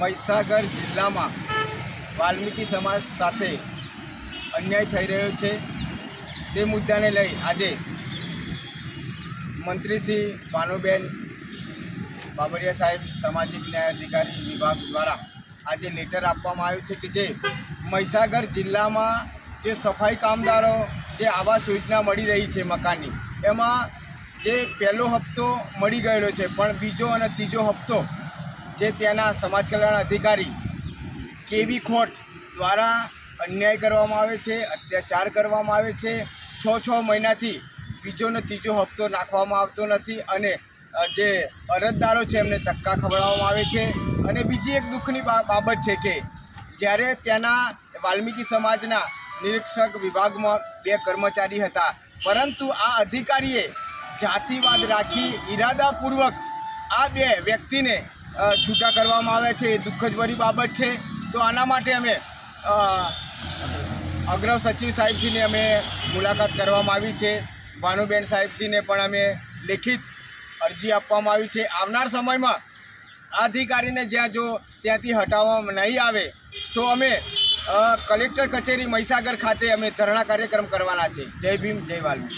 મહીસાગર જિલ્લામાં વાલ્મીકી સમાજ સાથે અન્યાય થઈ રહ્યો છે. તે મુદ્દાને લઈ આજે મંત્રી શ્રી ભાનુબેન બાબરિયા સાહેબ, સામાજિક ન્યાય અધિકારી વિભાગ દ્વારા આજે લેટર આપવામાં આવ્યું છે કે જે મહીસાગર જિલ્લામાં જે સફાઈ કામદારો, જે આવાસ યોજના મળી રહી છે મકાનની, એમાં જે પહેલો હપ્તો મળી ગયેલો છે, પણ બીજો અને ત્રીજો હપ્તો જે ત્યાંના સમાજ કલ્યાણ અધિકારી કેવી ખોટ દ્વારા અન્યાય કરવામાં આવે છે, અત્યાચાર કરવામાં આવે છે, છ છ મહિનાથી બીજો ને ત્રીજો હપ્તો નાખવામાં આવતો નથી અને જે અરજદારો છે એમને ધક્કા ખવડાવવામાં આવે છે. અને બીજી એક દુઃખની બાબત છે કે જ્યારે ત્યાંના વાલ્મીકી સમાજના નિરીક્ષક વિભાગમાં બે કર્મચારી હતા, પરંતુ આ અધિકારીએ જાતિવાદ રાખી ઈરાદાપૂર્વક આ બે વ્યક્તિને છૂટા કરવામાં આવે છે, એ દુઃખદભરી બાબત છે. તો આના માટે અમે અગ્ર સચિવ સાહેબશ્રીને અમે મુલાકાત કરવામાં આવી છે. ભાનુબેન સાહેબશ્રીને પણ અમે લેખિત અરજી આપવામાં આવી છે. આવનાર સમયમાં અધિકારીને જ્યાં જો ત્યાંથી હટાવવામાં નહીં આવે, તો અમે કલેક્ટર કચેરી મહીસાગર ખાતે અમે ધરણા કાર્યક્રમ કરવાના છે. જય ભીમ, જય વાલ્મી